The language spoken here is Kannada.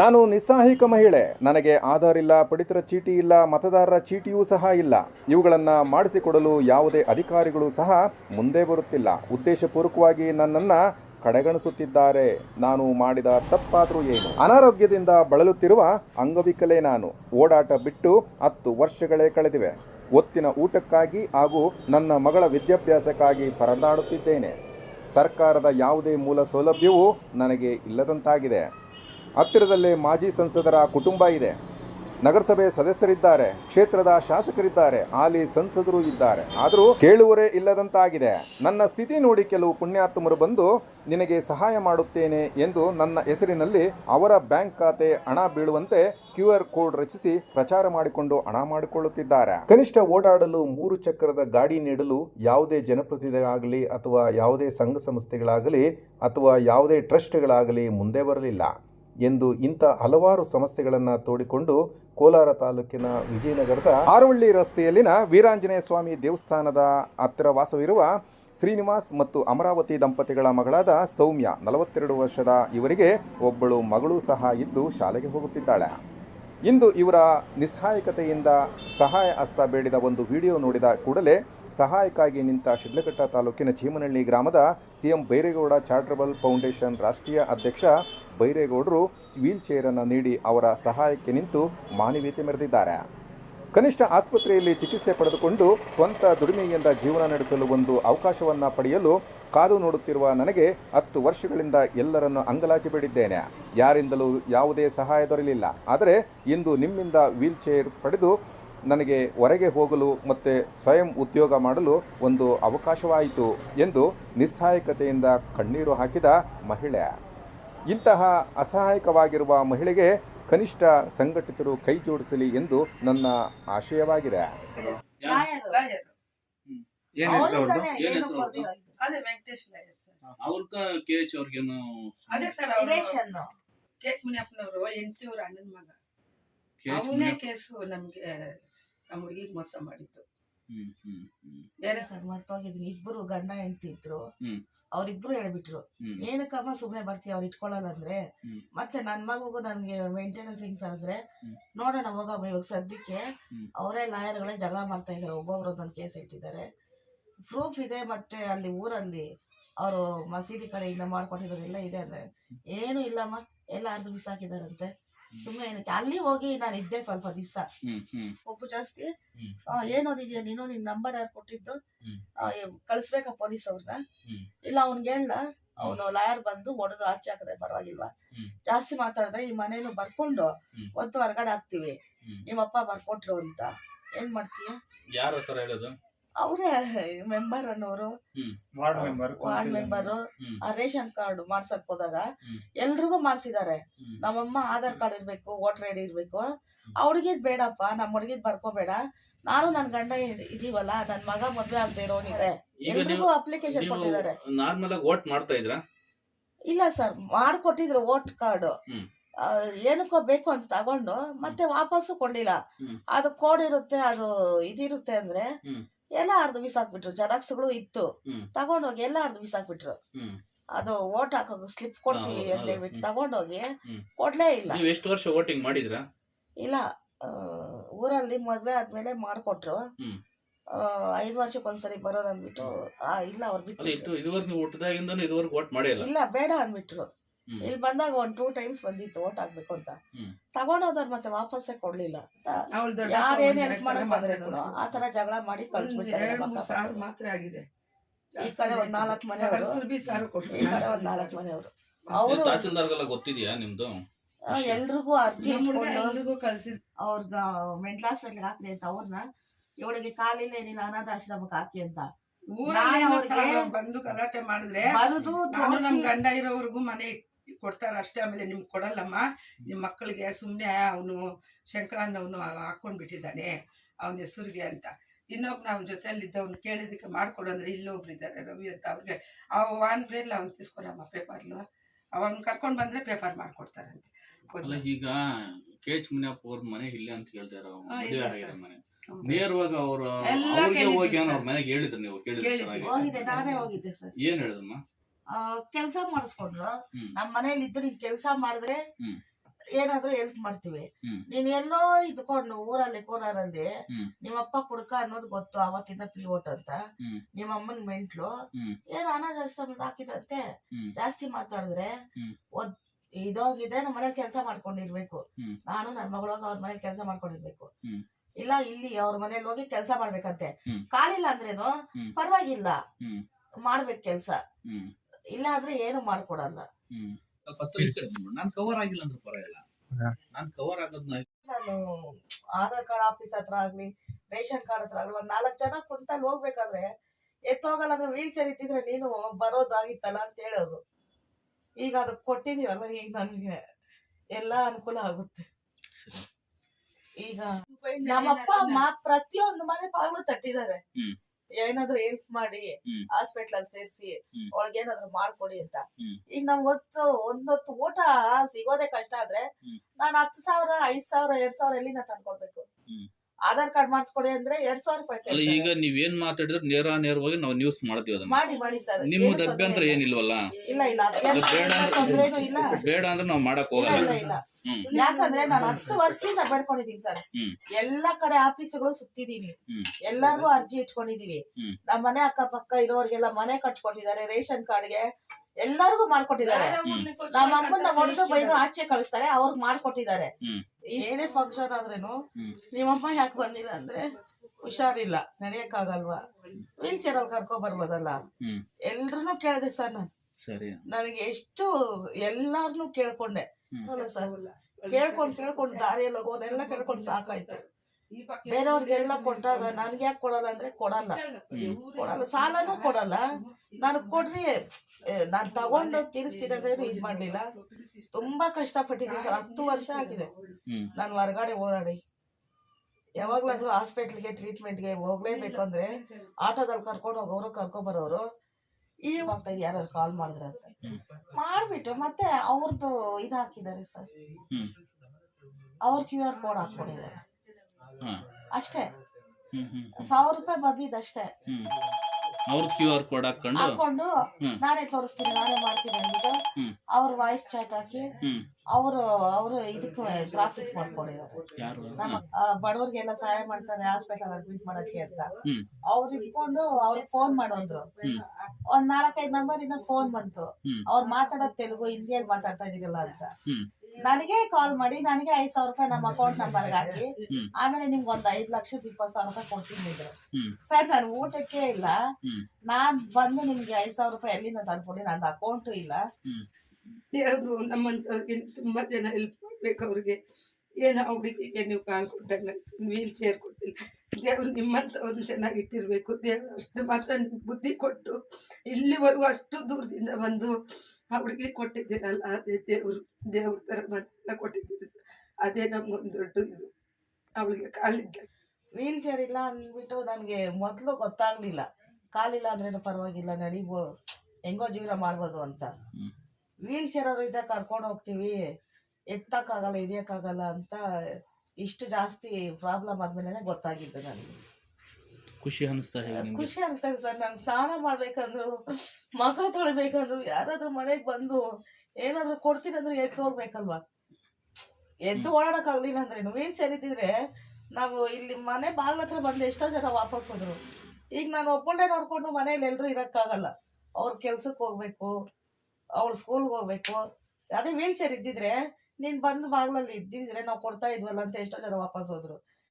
ನಾನು ನಿಸ್ಸಾಹಿಕ ಮಹಿಳೆ. ನನಗೆ ಆಧಾರ್ ಇಲ್ಲ, ಪಡಿತರ ಚೀಟಿ ಇಲ್ಲ, ಮತದಾರರ ಚೀಟಿಯೂ ಸಹ ಇಲ್ಲ. ಇವುಗಳನ್ನು ಮಾಡಿಸಿಕೊಡಲು ಯಾವುದೇ ಅಧಿಕಾರಿಗಳು ಸಹ ಮುಂದೆ ಬರುತ್ತಿಲ್ಲ. ಉದ್ದೇಶಪೂರ್ವಕವಾಗಿ ನನ್ನನ್ನು ಕಡೆಗಣಿಸುತ್ತಿದ್ದಾರೆ. ನಾನು ಮಾಡಿದ ತಪ್ಪಾದರೂ ಏನು? ಅನಾರೋಗ್ಯದಿಂದ ಬಳಲುತ್ತಿರುವ ಅಂಗವಿಕಲೆ ನಾನು. ಓಡಾಟ ಬಿಟ್ಟು ಹತ್ತು ವರ್ಷಗಳೇ ಕಳೆದಿವೆ. ಒತ್ತಿನ ಊಟಕ್ಕಾಗಿ ಹಾಗೂ ನನ್ನ ಮಗಳ ವಿದ್ಯಾಭ್ಯಾಸಕ್ಕಾಗಿ ಪರದಾಡುತ್ತಿದ್ದೇನೆ. ಸರ್ಕಾರದ ಯಾವುದೇ ಮೂಲ ಸೌಲಭ್ಯವೂ ನನಗೆ ಇಲ್ಲದಂತಾಗಿದೆ. ಹತ್ತಿರದಲ್ಲೇ ಮಾಜಿ ಸಂಸದರ ಕುಟುಂಬ ಇದೆ. ನಗರಸಭೆ ಸದಸ್ಯರಿದ್ದಾರೆ, ಕ್ಷೇತ್ರದ ಶಾಸಕರಿದ್ದಾರೆ, ಹಾಲಿ ಸಂಸದರು ಇದ್ದಾರೆ. ಆದರೂ ಕೇಳುವರೇ ಇಲ್ಲದಂತಾಗಿದೆ. ನನ್ನ ಸ್ಥಿತಿ ನೋಡಿ ಕೆಲವು ಪುಣ್ಯಾತ್ಮರು ಬಂದು ನಿನಗೆ ಸಹಾಯ ಮಾಡುತ್ತೇನೆ ಎಂದು ನನ್ನ ಹೆಸರಿನಲ್ಲಿ ಅವರ ಬ್ಯಾಂಕ್ ಖಾತೆ ಹಣ ಬೀಳುವಂತೆ ಕ್ಯೂ ಆರ್ ಕೋಡ್ ರಚಿಸಿ ಪ್ರಚಾರ ಮಾಡಿಕೊಂಡು ಹಣ ಮಾಡಿಕೊಳ್ಳುತ್ತಿದ್ದಾರೆ. ಕನಿಷ್ಠ ಓಡಾಡಲು ಮೂರು ಚಕ್ರದ ಗಾಡಿ ನೀಡಲು ಯಾವುದೇ ಜನಪ್ರತಿನಿಧಿಗಳಾಗಲಿ ಅಥವಾ ಯಾವುದೇ ಸಂಘ ಸಂಸ್ಥೆಗಳಾಗಲಿ ಅಥವಾ ಯಾವುದೇ ಟ್ರಸ್ಟ್ಗಳಾಗಲಿ ಮುಂದೆ ಬರಲಿಲ್ಲ. ಎಂದು ಇಂಥ ಹಲವಾರು ಸಮಸ್ಯೆಗಳನ್ನು ತೋಡಿಕೊಂಡು ಕೋಲಾರ ತಾಲೂಕಿನ ವಿಜಯನಗರದ ಆರವಳ್ಳಿ ರಸ್ತೆಯಲ್ಲಿನ ವೀರಾಂಜನೇಯ ಸ್ವಾಮಿ ದೇವಸ್ಥಾನದ ಹತ್ತಿರ ವಾಸವಿರುವ ಶ್ರೀನಿವಾಸ್ ಮತ್ತು ಅಮರಾವತಿ ದಂಪತಿಗಳ ಮಗಳಾದ ಸೌಮ್ಯ ನಲವತ್ತೆರಡು ವರ್ಷದ ಇವರಿಗೆ ಒಬ್ಬಳು ಮಗಳು ಸಹ ಇದ್ದು ಶಾಲೆಗೆ ಹೋಗುತ್ತಿದ್ದಾಳೆ. ಇಂದು ಇವರ ನಿಸ್ಸಹಾಯಕತೆಯಿಂದ ಸಹಾಯ ಹಸ್ತ ಬೇಡಿದ ಒಂದು ವಿಡಿಯೋ ನೋಡಿದ ಕೂಡಲೇ ಸಹಾಯಕ್ಕಾಗಿ ನಿಂತ ಶಿಡ್ಲಘಟ್ಟ ತಾಲೂಕಿನ ಚೀಮನಹಳ್ಳಿ ಗ್ರಾಮದ ಸಿಎಂ ಬೈರೇಗೌಡ ಚಾರಿಟಬಲ್ ಫೌಂಡೇಶನ್ ರಾಷ್ಟ್ರೀಯ ಅಧ್ಯಕ್ಷ ಬೈರೇಗೌಡರು ವೀಲ್ ಚೇರನ್ನು ನೀಡಿ ಅವರ ಸಹಾಯಕ್ಕೆ ನಿಂತು ಮಾನವೀಯತೆ ಮೆರೆದಿದ್ದಾರೆ. ಕನಿಷ್ಠ ಆಸ್ಪತ್ರೆಯಲ್ಲಿ ಚಿಕಿತ್ಸೆ ಪಡೆದುಕೊಂಡು ಸ್ವಂತ ದುಡಿಮೆಯಿಂದ ಜೀವನ ನಡೆಸಲು ಒಂದು ಅವಕಾಶವನ್ನು ಪಡೆಯಲು ಕಾದು ನೋಡುತ್ತಿರುವ ನನಗೆ ಹತ್ತು ವರ್ಷಗಳಿಂದ ಎಲ್ಲರನ್ನು ಅಂಗಲಾಚಿ ಬಿಡಿದ್ದೇನೆ. ಯಾರಿಂದಲೂ ಯಾವುದೇ ಸಹಾಯ ದೊರೆಯಲಿಲ್ಲ. ಆದರೆ ಇಂದು ನಿಮ್ಮಿಂದ ವೀಲ್ ಚೇರ್ ಪಡೆದು ನನಗೆ ಹೊರಗೆ ಹೋಗಲು ಮತ್ತು ಸ್ವಯಂ ಉದ್ಯೋಗ ಮಾಡಲು ಒಂದು ಅವಕಾಶವಾಯಿತು ಎಂದು ನಿಸ್ಸಹಾಯಕತೆಯಿಂದ ಕಣ್ಣೀರು ಹಾಕಿದ ಮಹಿಳೆ. ಇಂತಹ ಅಸಹಾಯಕವಾಗಿರುವ ಮಹಿಳೆಗೆ ಕನಿಷ್ಠ ಸಂಘಟಿತರು ಕೈ ಜೋಡಿಸಲಿ ಎಂದು ನನ್ನ ಆಶಯವಾಗಿದೆ. ಅವನೇ ಕೇಸು ನಮ್ಗೆ ನಮ್ಮ ಹುಡುಗಿಗೆ ಮೋಸ ಮಾಡಿದ್ದು. ಹ್ಮ್ ಹ್ಮ್ ಹ್ಮ್. ಬೇರೆ ಸರ್ ಮರ್ತೋಗಿದ್ವಿ. ಇಬ್ಬರು ಗಂಡ ಹೆಂಡತಿ ಇದ್ರು. ಅವ್ರಿಬ್ರು ಹೇಳ್ಬಿಟ್ರು ಏನಕ್ಕಮ್ಮ ಸುಮ್ಮನೆ ಬರ್ತೀಯ ಅವ್ರು ಇಟ್ಕೊಳ್ಳಲ್ಲ ಅಂದ್ರೆ ಮತ್ತೆ ನನ್ನ ಮಗುಗೂ ನನಗೆ ಮೇಂಟೆನೆನ್ಸ್ ಹೆಂಗ್ ಸರಿದ್ರೆ. ನೋಡೋಣ ಹೋಗಮ್ಮ ಇವಾಗ ಸದ್ಯಕ್ಕೆ ಅವರೇ ಲಾಯರ್ಗಳೇ ಜಗಳ ಮಾಡ್ತಾ ಇದ್ದಾರೆ ಒಬ್ಬೊಬ್ರು ಒಂದೊಂದು ಕೇಸ್ ಇಟ್ಟಿದ್ದಾರೆ ಪ್ರೂಫ್ ಇದೆ ಮತ್ತೆ ಅಲ್ಲಿ ಊರಲ್ಲಿ ಅವರು ಮಸೀದಿ ಕಡೆಯಿಂದ ಮಾಡ್ಕೊಟ್ಟಿರೋದೆಲ್ಲ ಇದೆ ಅಂದ್ರೆ ಏನು ಇಲ್ಲಮ್ಮ ಎಲ್ಲ ಅರ್ಧ ಬಿಸಾಕಿದಾರಂತೆ. ಸುಮ್ಮನೆ ಏನಕ್ಕೆ? ಅಲ್ಲಿ ಹೋಗಿ ನಾನು ಇದ್ದೆ ಸ್ವಲ್ಪ ದಿವಸ. ಒಬ್ಬ ಜಾಸ್ತಿ. ಏನೋದಿದ್ಯಾ ಆ, ಏನ್ ಓದಿದ್ಯಾ ನೀನು? ನಿನ್ ನಂಬರ್ ಯಾರು ಕೊಟ್ಟಿದ್ದು? ಕಳಿಸ್ಬೇಕ ಪೊಲೀಸ್ ಅವ್ರನ್ನ? ಇಲ್ಲ ಅವ್ನ್ಗೆ ಹೇಳ ಅವನು ಲಾಯರ್ ಬಂದು ಹೊಡೆದು ಆಚೆ ಹಾಕಿದ್ರೆ ಪರವಾಗಿಲ್ವಾ? ಜಾಸ್ತಿ ಮಾತಾಡಿದ್ರೆ ಈ ಮನೇನು ಬರ್ಕೊಂಡು. ಒತ್ತು ಹೊರಗಡೆ ಹಾಕ್ತಿವಿ. ನಿಮ್ಮಪ್ಪ ಬರ್ಕೊಟ್ರು ಅಂತ. ಏನ್ ಮಾಡ್ತೀಯ? ಯಾರ ಹತ್ರ ಹೇಳೋದು? ಅವರೇ ಮೆಂಬರ್ ಅನ್ನೋರು ವಾರ್ಡ್ ಮೆಂಬರ್ ವಾರ್ಡ್ ಮೆಂಬರು ಆ ರೇಷನ್ ಕಾರ್ಡ್ ಮಾಡ್ಸಕ್ ಹೋದಾಗ. ಎಲ್ರಿಗೂ ಮಾಡ್ಸಿದ್ದಾರೆ. ನಮ್ಮಮ್ಮ ಆಧಾರ್ ಕಾರ್ಡ್ ಇರ್ಬೇಕು ವೋಟರ್ ಐಡಿ ಇರ್ಬೇಕು. ಆ ಹುಡುಗಿದ್ ಬೇಡಪ್ಪ ನಮ್ಮ ಹುಡುಗಿದ್ ಬರ್ಕೋಬೇಡ. ನಾನು ನನ್ನ ಗಂಡ ಇದೀವಲ್ಲ ನನ್ ಮಗ ಮದ್ವೆ ಆಗದೆ ಇರೋನಿದೆ ಎಲ್ರಿಗೂ ಅಪ್ಲಿಕೇಶನ್ ಕೊಟ್ಟಿದ್ದಾರೆ. ನಾರ್ಮಲ್ ಆಗಿ ವೋಟ್ ಮಾಡ್ತಾ ಇದ್ರ? ಇಲ್ಲ ಸರ್ ಮಾಡ್ಕೊಟ್ಟಿದ್ರು ವೋಟ್ ಕಾರ್ಡ್. ಏನಕ್ಕೋ ಬೇಕು ಅಂತ ತಗೊಂಡು ಮತ್ತೆ ವಾಪಸ್ಸು ಕೊಡ್ಲಿಲ್ಲ. ಅದು ಕೋಡ್ ಇರುತ್ತೆ ಅದು ಇದಿರುತ್ತೆ ಅಂದ್ರೆ. ಎಲ್ಲ ಅರ್ಧ ಬಿಸಾಕ್ಬಿಟ್ರು ಜೆರಾಕ್ಸ್ಗಳು ಇತ್ತು. ತಗೊಂಡೋಗಿ ಎಲ್ಲ ಅರ್ಧ ಬಿಸಾಕ್ಬಿಟ್ರು ಅದು ಓಟ್ ಹಾಕೋದು ಸ್ಲಿಪ್ ಕೊಡ್ತೀವಿ ಅಂತ. ಹೇಳ್ಬಿಟ್ಟು ತಗೊಂಡೋಗಿ ಕೊಡ್ಲೇ ಇಲ್ಲ. ನೀವು ಎಷ್ಟು ವರ್ಷ ವೋಟಿಂಗ್ ಮಾಡಿದ್ರಾ? ಇಲ್ಲ ಊರಲ್ಲಿ ಮದ್ವೆ ಆದ್ಮೇಲೆ ಮಾಡ್ಕೊಟ್ರು. ಐದು ವರ್ಷಕ್ಕೆ ಒಂದ್ಸರಿ ಬರೋದ್ ಅಂದ್ಬಿಟ್ಟು ಆ, ಇಲ್ಲ ಅವ್ರು ಬಿಟ್ಟು ಇದುವರೆಗೂ ಇದುವರೆಗೆ ವೋಟ್ ಮಾಡಿಲ್ಲ ಇಲ್ಲ ಬೇಡ ಅಂದ್ಬಿಟ್ರು. ಇಲ್ಲಿ ಬಂದಾಗ ಒಂದ್ ಟೂ ಟೈಮ್ಸ್ ಬಂದಿತ್ತು ಓಟ್ ಹಾಕ್ಬೇಕು ಅಂತ. ತಗೊಂಡೋದವ್ರು ಮತ್ತೆ ವಾಪಸ್ಸೇ ಕೊಡ್ಲಿಲ್ಲ ಹೆಲ್ಪ್ ಮಾಡಕ್ ಆ ತರ ಜಗಳ ಮಾಡಿ ಕಳ್ಸ್ಬಿಟ್ಟಾರೆ. ಮಾತ್ರ ಆಗಿದೆ. ಈ ಕಡೆ ಒಂದ್ ನಾಲ್ಕು ಮನೆಯವರು ಸಹಸ್ರ ಬಿ ಸಾವಿರ ಕೊಟ್ರು. ಈ ಕಡೆ ಒಂದ್ ನಾಲ್ಕು ಮನೆಯವರು. ಅವರು ತಹಸೀಲ್ದಾರ್ಗೆಲ್ಲ ಗೊತ್ತಿದ್ಯಾ ನಿಮ್ದು? ಎಲ್ರಿಗೂ ಅರ್ಜಿ ಎಲ್ರಿಗೂ ಕಳ್ಸಿದ್. ಅವ್ರದ ಮೆಂಟಲ್ ಹಾಸ್ಪಿಟ್ಲ್ ಹಾಕ್ರಿ ಅಂತ ಅವ್ರನ್ನ ಇವಳಿಗೆ ಕಾಲಿಲ್ಲ ಏನಿಲ್ಲ ಅನಾಥಾಶ್ರಮಕ್ಕೆ ಹಾಕಿ ಅಂತ. ಬಂದು ಗಲಾಟೆ ಮಾಡಿದ್ರೆ ಗಂಡ ಇರೋವರೆಗೂ ಮನೆ ಕೊಡ್ತಾರ ಅಷ್ಟೇ ಆಮೇಲೆ ನಿಮ್ಗೆ ಕೊಡಲ್ಲಮ್ಮ. ನಿಮ್ಮ ಮಕ್ಕಳಿಗೆ ಸುಮ್ಮನೆ ಅವನು ಶಂಕರನವನು ಹಾಕೊಂಡ್ ಬಿಟ್ಟಿದ್ದಾನೆ ಅವನ ಹೆಸರಿಗೆ ಅಂತ. ಇನ್ನೊಬ್ಬ ನಾವು ಜೊತೆಯಲ್ಲಿದ್ದವನು ಕೇಳಿದಕ್ಕೆ ಮಾಡ್ಕೊಡು ಅಂದ್ರೆ ಇಲ್ಲೊಬ್ರು ಇದ್ದಾರೆ ರವಿ ಅಂತ ಅವ್ರಿಗೆ. ಅವ ವಾನ್ ಬೇರ್ಲ ಅವ್ನು ತಿಸ್ಕೊಡಮ್ಮ ಪೇಪರ್ಲು ಅವನ್ ಕರ್ಕೊಂಡ್ ಬಂದ್ರೆ ಪೇಪರ್ ಮಾಡ್ಕೊಡ್ತಾರಂತೆ. ಅಲ್ಲ ಈಗ ಕೆ ಎಚ್ ಮುನಿಯಪ್ಪ ಅವ್ರ ಮನೆ ಇಲ್ಲ ಅಂತ ಹೇಳ್ತಾರೆ. ಮನೆ. ನೇರವಾಗಿ ಅವರು ಅವ್ರಿಗೆ ಹೋಗಿ ಅವ್ರ ಮನೆಗೆ ಹೇಳಿದ್ರು ನೀವು. ಕೇಳಿದ್ರು ಏನ್ ಹೇಳಿದಮ್ಮ ಕೆಲಸ ಮಾಡಿಸ್ಕೊಂಡ್ರು. ನಮ್ಮ ಮನೇಲಿ ಇದ್ದು ನೀನ್ ಕೆಲಸ ಮಾಡಿದ್ರೆ. ಏನಾದ್ರೂ ಹೆಲ್ಪ್ ಮಾಡ್ತೀವಿ. ನೀನ್ ಎಲ್ಲೋ ಇದ್ಕೊಂಡು ಊರಲ್ಲಿ ಕೋಲಾರಲ್ಲಿ. ನಿಮ್ಮಪ್ಪ ಕುಡ್ಕ ಅನ್ನೋದು ಗೊತ್ತು ಅವತ್ತಿಂದ ಪಿ ಓಟ್ ಅಂತ. ನಿಮ್ಮ ಅಮ್ಮನ್ ಮೆಂಟ್ಲು. ಏನ್ ಅನಾಥಾಶ್ರಮ ಹಾಕಿದ್ರಂತೆ. ಜಾಸ್ತಿ ಮಾತಾಡಿದ್ರೆ ಇದೋಗಿದ್ರೆ ನಮ್ಮ ಮನೇಲಿ ಕೆಲಸ ಮಾಡ್ಕೊಂಡಿರ್ಬೇಕು. ನಾನು ನನ್ನ ಮಗಳೋಗ ಅವ್ರ ಮನೇಲಿ ಕೆಲಸ ಮಾಡ್ಕೊಂಡಿರ್ಬೇಕು. ಇಲ್ಲ ಇಲ್ಲಿ ಅವ್ರ ಮನೇಲಿ ಹೋಗಿ ಕೆಲಸ ಮಾಡ್ಬೇಕಂತೆ. ಕಾಲಿಲ್ಲ ಅಂದ್ರೇನು. ಪರವಾಗಿಲ್ಲ. ಮಾಡ್ಬೇಕು ಕೆಲ್ಸ. ಇಲ್ಲ ಅಂದ್ರೆ ಏನು ಮಾಡ್ಕೊಡಲ್ಲ. ಸ್ವಲ್ಪ ಹತ್ತು ಈ ಕಡೆ ಬಂದ್ಬಿಡು. ನಾನ್ ಕವರ್ ಆಗಿಲ್ಲ ಅಂದ್ರೆ ಪರವಾಗಿಲ್ಲ. ನಾನ್ ಕವರ್ ಆಗೋದ್ನ ನಾನು ಆಧಾರ್ ಕಾರ್ಡ್ ಆಫೀಸ್ ಹತ್ರ ಆಗ್ಲಿ ರೇಷನ್ ಕಾರ್ಡ್ ಹತ್ರ ಆಗ್ಲಿ ಒಂದ್ ನಾಲ್ಕು ಜನ ಕುಂತಲ್ಲಿ ಹೋಗ್ಬೇಕಾದ್ರೆ ಎತ್ತೋಗಲ್ಲ ಅಂದ್ರೆ ವೀಲ್ ಚೇರ್ ಇದ್ದಿದ್ರೆ ನೀನು ಬರೋದಾಗಿತ್ತಲ್ಲ ಅಂತ ಹೇಳೋದು. ಈಗ ಅದು ಕೊಟ್ಟಿದೀವಲ್ಲ ಈಗ ನನಗೆ ಎಲ್ಲ ಅನುಕೂಲ ಆಗುತ್ತೆ. ಸರಿ. ಈಗ ನಮ್ಮಪ್ಪ ಅಮ್ಮ ಪ್ರತಿಯೊಂದು ಮನೆ ಬಾಗ್ಲು ತಟ್ಟಿದ್ದಾರೆ. ಹ್ಮ್. ಏನಾದ್ರು ಹೆಲ್ಪ್ ಮಾಡಿ ಹಾಸ್ಪಿಟಲ್ ಅಲ್ಲಿ ಸೇರಿಸಿ ಒಳಗೆ ಏನಾದ್ರು ಮಾಡ್ಕೊಡಿ ಅಂತ. ಈಗ ನಮ್ಗೆ ಹೊತ್ತು ಒಂದೊತ್ತು ಊಟ ಸಿಗೋದೇ ಕಷ್ಟ ಆದ್ರೆ ನಾನ್ ಹತ್ತು ಸಾವಿರ ಐದ್ ಸಾವಿರ ಎರಡ್ ಸಾವಿರ ಎಲ್ಲಿಂದ ತಂದ್ಕೊಡ್ಬೇಕು. ಆಧಾರ್ ಕಾರ್ಡ್ ಮಾಡಿಸ್ಕೊಡಿ ಅಂದ್ರೆ ಎರಡ್ ಸಾವಿರ ರೂಪಾಯಿ ಈಗ ನೀವ್ ಏನ್ ಮಾತಾಡಿದ್ರೆ ನೇರ ನೇರವಾಗಿ ನಾವು ನ್ಯೂಸ್ ಮಾಡ್ತೀವಿ ಅದನ್ನ. ಮಾಡಿ ಮಾಡಿ ಸರ್. ನಿಮ್ಮದು ಅಭ್ಯಂತರ ಏನಿಲ್ವಲ್ಲ? ಇಲ್ಲ ಇಲ್ಲ. ಬೇಡ ಅಂದ್ರೆ- ನಾವು ಮಾಡಕ್ ಹೋಗಲ್ಲ. ಯಾಕಂದ್ರೆ ನಾನು ಹತ್ತು ವರ್ಷದಿಂದ ಬೇಡ್ಕೊಂಡಿದೀನಿ ಸರ್. ಎಲ್ಲಾ ಕಡೆ ಆಫೀಸ್ಗಳು ಸುತ್ತಿದೀನಿ ಎಲ್ಲರಿಗೂ ಅರ್ಜಿ ಇಟ್ಕೊಂಡಿದೀವಿ. ನಮ್ಮ ಮನೆ ಅಕ್ಕಪಕ್ಕ ಇರೋರ್ಗೆಲ್ಲ ಮನೆ ಕಟ್ಕೊಟ್ಟಿದ್ದಾರೆ ರೇಷನ್ ಕಾರ್ಡ್ಗೆ ಎಲ್ಲಾರ್ಗು ಮಾಡ್ಕೊಟ್ಟಿದ್ದಾರೆ. ನಮ್ಮ ಅಮ್ಮನ ಹೊಡೆದು ಬೈದು ಆಚೆ ಕಳಿಸ್ತಾರೆ ಅವ್ರಿಗೆ ಮಾಡ್ಕೊಟ್ಟಿದ್ದಾರೆ. ಏನೇ ಫಂಕ್ಷನ್ ಆದ್ರೇನು. ನಿಮ್ಮಮ್ಮ ಯಾಕೆ ಬಂದಿಲ್ಲ ಅಂದ್ರೆ ಹುಷಾರಿಲ್ಲ ನಡೆಯಕ್ಕಾಗಲ್ವಾ? ವೀಲ್ ಚೇರ್ ಅಲ್ಲಿ ಕರ್ಕೊ ಬರ್ಬೋದಲ್ಲ ಎಲ್ರು ಕೇಳಿದೆ ಸರ್ ನಾನು. ಸರಿ. ನನಗೆ ಎಷ್ಟು ಎಲ್ಲಾರ್ನು ಕೇಳ್ಕೊಂಡೆ. ಕೇಳ್ಕೊಂಡು ಅಲ್ಲ ಸರ್. ಕೇಳ್ಕೊಂಡ್ ಕೇಳ್ಕೊಂಡ್ ದಾರಿಯಲ್ಲಿ ಹೋಗೋನೆಲ್ಲ ಕೇಳ್ಕೊಂಡ್ ಸಾಕಾಯ್ತು. ಬೇರೆಯವ್ರಿಗೆಲ್ಲ ಕೊಟ್ಟಾಗ ನನ್ಗೆ ಯಾಕೆ ಕೊಡಲ್ಲ ಅಂದ್ರೆ ಕೊಡಲ್ಲ. ಕೊಡಲ್ಲ. ಸಾಲನೂ ಕೊಡಲ್ಲ. ನಾನು ಕೊಡ್ರಿ. ನಾನು ನಾನ್ ತಗೊಂಡು ತೀರಿಸ್ತೀನಿ ಅಂದ್ರೆ ಇದ್ ಮಾಡ್ಲಿಲ್ಲ. ತುಂಬಾ ಕಷ್ಟಪಟ್ಟಿದ್ದೀನಿ ಸರ್. ಹತ್ತು ವರ್ಷ ಆಗಿದೆ. ನಾನು ಹೊರಗಡೆ ಓಡಾಡಿ. ಯಾವಾಗ್ಲಾದ್ರೂ ಹಾಸ್ಪಿಟ್ಲ್ಗೆ ಟ್ರೀಟ್ಮೆಂಟ್ಗೆ ಹೋಗ್ಲೇಬೇಕು ಅಂದ್ರೆ ಆಟೋದಲ್ಲಿ ಕರ್ಕೊಂಡು ಹೋಗೋರು ಕರ್ಕೊಂಡ್ ಬರೋರು. ಈ ಹೋಗ್ತಾ ಇದ್ ಯಾರು ಕಾಲ್ ಮಾಡಿದ್ರ. ಮಾಡ್ಬಿಟ್ಟು ಮತ್ತೆ ಅವ್ರದ್ದು ಇದು ಹಾಕಿದ್ದಾರೆ ಸರ್. ಅವ್ರ ಕ್ಯೂ ಆರ್ ಕೋಡ್ ಹಾಕೊಂಡಿದ್ದಾರೆ ಅಷ್ಟೇ. ಸಾವಿರ ರೂಪಾಯಿ ಬಂದಿದ್ದಷ್ಟೇ. ಅವ್ರದ್ದು ಕ್ಯೂ ಆರ್ ಕೋಡ್ ಹಾಕೊಂಡು ಹಾಕೊಂಡು ನಾನೇ ತೋರಿಸ್ತೀನಿ ನಾನೇ ಮಾಡ್ತೀನಿ ಅಂದ್ಬಿಟ್ಟು ಹ್ಮ್. ಅವ್ರ ವಾಯ್ಸ್ ಚಾಟ್ ಹಾಕಿ ಹ್ಮ್. ಅವರು ಅವರು ಇದಕ್ಕೆ ಗ್ರಾಫಿಕ್ಸ್ ಮಾಡ್ಕೊಂಡಿದ್ದಾರೆ. ಯಾರು? ನಮ್ಮ ಆ, ಬಡವ್ರಿಗೆಲ್ಲ ಸಹಾಯ ಮಾಡ್ತಾರೆ ಹಾಸ್ಪಿಟಲ್ ಅಡ್ಮಿಟ್ ಮಾಡಕ್ಕೆ ಅಂತ. ಹ್ಮ್. ಅವ್ರು ಇಟ್ಕೊಂಡು ಅವ್ರಿಗೆ ಫೋನ್ ಮಾಡೋದ್ರು. ಹ್ಮ್. ಒಂದ್ ನಾಲ್ಕೈದು ನಂಬರ್ ಇಂದ ಫೋನ್ ಬಂತು. ಹ್ಮ್. ಅವ್ರು ಮಾತಾಡೋದ್ ತೆಲುಗು ಹಿಂದಿಯಲ್ಲಿ ಮಾತಾಡ್ತಾ ಇದೀರಲ್ಲ ಅಂತ. ಹ್ಮ್. ನನಗೆ ಕಾಲ್ ಮಾಡಿ ನನಗೆ ಐದ್ ಸಾವಿರ ರೂಪಾಯಿ ನಮ್ಮ ಅಕೌಂಟ್ ನಂಬರ್ ಹಾಕಿ. ಆಮೇಲೆ ನಿಮ್ಗೆ ಒಂದ್ ಐದ್ ಲಕ್ಷದ ಇಪ್ಪತ್ತು ಸಾವಿರ ರೂಪಾಯಿ ಕೊಡ್ತೀನಿ ಇದ್ರು ಸರ್ ನಾನು ಊಟಕ್ಕೆ ಇಲ್ಲ. ನಾನ್ ಬಂದು ನಿಮ್ಗೆ ಐದ್ ಸಾವಿರ ರೂಪಾಯಿ ಎಲ್ಲಿಂದ ತಂದ್ಕೊಡಿ? ನಂದು ಅಕೌಂಟ್ ಇಲ್ಲ. ದೇವ್ರು ತುಂಬಾ ಜನ ಹೆಲ್ಪ್ ಮಾಡ್ಬೇಕು ಅವ್ರಿಗೆ. ಏನೋ ಅವ್ರಿಗೆ ನೀವು ಕಾಲ್ ಕೊಟ್ಟಂಗ ವೀಲ್ ಚೇರ್ ಕೊಟ್ಟಿಲ್ಲ. ದೇವ್ರು ಒಂದು ಚೆನ್ನಾಗಿಟ್ಟಿರ್ಬೇಕು ದೇವರು ಅಷ್ಟು ಮಾತ್ರ ನಿಮ್ಗೆ ಬುದ್ಧಿ ಕೊಟ್ಟು ಇಲ್ಲಿವರೆಗೂ ಅಷ್ಟು ದೂರದಿಂದ ಬಂದು ಆ ಹುಡುಗಿ ಕೊಟ್ಟಿದ್ದೀರಲ್ಲ ಅದೇ ದೇವರು ದೇವ್ರ ಥರ ಮಾತ್ರ ಕೊಟ್ಟಿದ್ದೀರಿ. ಅದೇ ನಮ್ಗೊಂದು ದೊಡ್ಡ ಇದು. ಅವಳಿಗೆ ಕಾಲಿದ್ದ. ವೀಲ್ ಚೇರ್ ಇಲ್ಲ ಅಂದ್ಬಿಟ್ಟು ನನಗೆ ಮೊದಲು ಗೊತ್ತಾಗ್ಲಿಲ್ಲ. ಕಾಲಿಲ್ಲ ಅಂದ್ರೇನು ಪರವಾಗಿಲ್ಲ ನಡಿಬೋ ಹೆಂಗೋ ಜೀವನ ಮಾಡ್ಬೋದು ಅಂತ. ವೀಲ್ ಚೇರ್ ಅವ್ರ ಇದ್ದಾಗ ಕರ್ಕೊಂಡು ಹೋಗ್ತೀವಿ. ಎತ್ತಕ್ಕಾಗಲ್ಲ ಹಿಡಿಯಕ್ಕಾಗಲ್ಲ ಅಂತ ಇಷ್ಟು ಜಾಸ್ತಿ ಪ್ರಾಬ್ಲಮ್ ಆದ್ಮೇಲೆ ಗೊತ್ತಾಗಿದ್ದು ನನಗೆ. ಖುಷಿ ಅನಿಸ್ತಾ ಖುಷಿ ಅನಿಸ್ತದೆ ಸರ್. ನಾನು ಸ್ನಾನ ಮಾಡ್ಬೇಕಂದ್ರು ಮಗ ತೊಳಿಬೇಕಂದ್ರು ಯಾರಾದ್ರೂ ಮನೆಗೆ ಬಂದು ಏನಾದ್ರೂ ಕೊಡ್ತೀನಂದ್ರೆ ಎದ್ದು ಹೋಗ್ಬೇಕಲ್ವಾ? ಎದ್ದು ಓಡಾಡಕ್ಕಾಗ್ಲಿಲ್ಲ ಅಂದ್ರೇನು ವೀಲ್ ಚೇರ್ ಇದ್ದಿದ್ರೆ ನಾವು ಇಲ್ಲಿ ಮನೆ ಬಾಗ್ಲ ಹತ್ರ ಬಂದು ಎಷ್ಟೋ ಜನ ವಾಪಸ್ ಹೋದ್ರು. ಈಗ ನಾನು ಒಬ್ಬಳೇ ನೋಡ್ಕೊಂಡು ಮನೇಲಿ ಎಲ್ಲರೂ ಇರಕ್ಕಾಗಲ್ಲ. ಅವ್ರ ಕೆಲ್ಸಕ್ಕೆ ಹೋಗ್ಬೇಕು ಅವ್ಳ ಸ್ಕೂಲ್ಗೆ ಹೋಗ್ಬೇಕು. ಅದೇ ವೀಲ್ ಚೇರ್ ಇದ್ದಿದ್ರೆ ನೀನ್ ಬಂದು ಬಾಗ್ಲಲ್ಲಿ ಇದ್ದಿದ್ರೆ ನಾವು ಕೊಡ್ತಾ ಇದ್ವಲ್ಲ ಅಂತ ಎಷ್ಟೋ ಜನ ವಾಪಸ್ ಹೋದ್ರು.